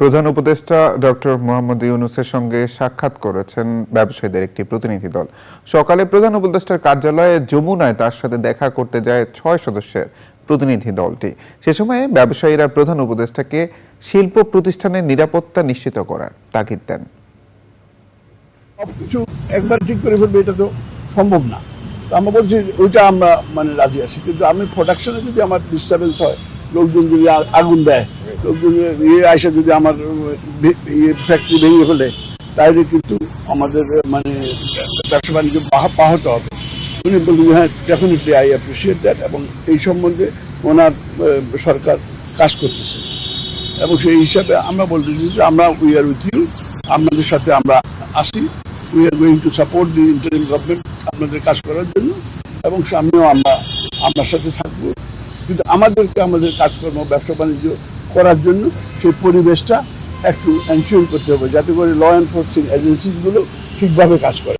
প্রধান উপদেষ্টা ডক্টর মোহাম্মদ ইউনুসের সঙ্গে সাক্ষাৎ করেছেন ব্যবসায়ীদের একটি প্রতিনিধি দল। সকালে প্রধান উপদেষ্টার কার্যালয়ে যমুনায় তার সাথে দেখা করতে যায় ছয় সদস্যের প্রতিনিধি দলটি। সে সময় ব্যবসায়ীরা প্রধান উপদেষ্টাকে শিল্প প্রতিষ্ঠানের নিরাপত্তা নিশ্চিত করার তাগিদ দেন। সবকিছু একবার ঠিক করে ফেলবে, এটা তো সম্ভব না। তো আমরা বলছি, ওইটা আমরা মানে রাজি আছি। কিন্তু আমি প্রোডাকশনে যদি আমার ডিস্টারবেন্স হয়, লোকজন যদি আগুন দেয় ইয়ে আইসা যদি আমার ইয়ে ফ্যাক্টরি ভেঙে ফেলে, তাহলে কিন্তু আমাদের মানে ব্যবসা বাণিজ্য বাহতে হবে। উনি বললেন হ্যাঁ ডেফিনেটলি আই অ্যাপ্রিসিয়েট দ্যাট এবং এই সম্বন্ধে ওনার সরকার কাজ করতেছে। এবং সেই হিসাবে আমরা বলতেছি যে, আমরা উই আর উইথ ইউ আপনাদের সাথে আমরা আসি we are going to support the interim government আপনাদের কাজ করার জন্য, এবং সামনেও আমরা আপনার সাথে থাকব। কিন্তু আমাদেরকে আমাদের কাজকর্ম, ব্যবসা বাণিজ্য করার জন্য সেই পরিবেশটা একটু এনশিওর করতে হবে, যাতে করে ল এনফোর্সিং এজেন্সিগুলো ঠিকভাবে কাজ করে।